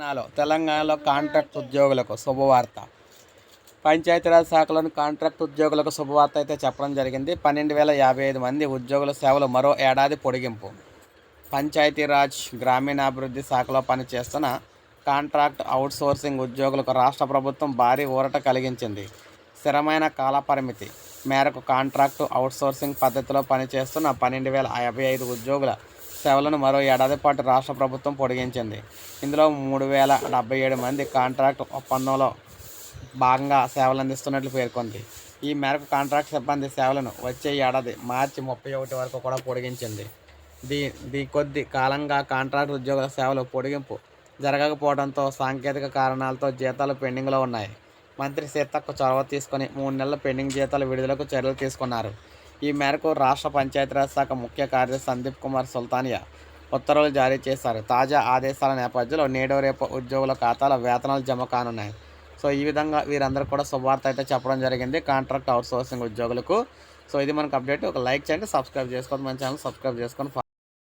తెలంగాణలో తెలంగాణలో కాంట్రాక్ట్ ఉద్యోగులకు శుభవార్త. పంచాయతీరాజ్ శాఖలోని కాంట్రాక్ట్ ఉద్యోగులకు శుభవార్త అయితే చెప్పడం జరిగింది. పన్నెండు వేల యాభై ఐదు మంది ఉద్యోగుల సేవలు మరో ఏడాది పొడిగింపు. పంచాయతీరాజ్ గ్రామీణాభివృద్ధి శాఖలో పనిచేస్తున్న కాంట్రాక్ట్ అవుట్సోర్సింగ్ ఉద్యోగులకు రాష్ట్ర ప్రభుత్వం భారీ ఊరట కలిగించింది. స్థిరమైన కాలపరిమితి మేరకు కాంట్రాక్టు అవుట్సోర్సింగ్ పద్ధతిలో పనిచేస్తున్న పన్నెండు వేల యాభై ఐదు ఉద్యోగుల సేవలను మరో ఏడాది పాటు రాష్ట్ర ప్రభుత్వం పొడిగించింది. ఇందులో మూడు వేల డెబ్బై ఏడు మంది కాంట్రాక్ట్ ఒప్పందంలో భాగంగా సేవలు అందిస్తున్నట్లు పేర్కొంది. ఈ మేరకు కాంట్రాక్ట్ సిబ్బంది సేవలను వచ్చే ఏడాది మార్చి ముప్పై ఒకటి వరకు కూడా పొడిగించింది. దీ దీ కొద్ది కాలంగా కాంట్రాక్ట్ ఉద్యోగుల సేవలు పొడిగింపు జరగకపోవడంతో సాంకేతిక కారణాలతో జీతాలు పెండింగ్లో ఉన్నాయి. మంత్రి సీతక్క చొరవ తీసుకొని మూడు నెలల పెండింగ్ జీతాల విడుదలకు చర్యలు తీసుకున్నారు. ఈ మేరకు రాష్ట్ర పంచాయతీరాజ్ శాఖ ముఖ్య కార్యదర్శి సందీప్ కుమార్ సుల్తానియా ఉత్తర్వులు జారీ చేశారు. తాజా ఆదేశాల నేపథ్యంలో నేడు రేపు ఉద్యోగుల ఖాతాలో వేతనాలు జమ కానున్నాయి. సో ఈ విధంగా వీరందరూ కూడా శుభవార్త అయితే చెప్పడం జరిగింది. కాంట్రాక్ట్ అవుట్సోర్సింగ్ ఉద్యోగులకు. సో ఇది మనకు అప్డేట్. ఒక లైక్ చేయండి సబ్స్క్రైబ్ చేసుకోండి. మన ఛానల్ సబ్స్క్రైబ్ చేసుకొని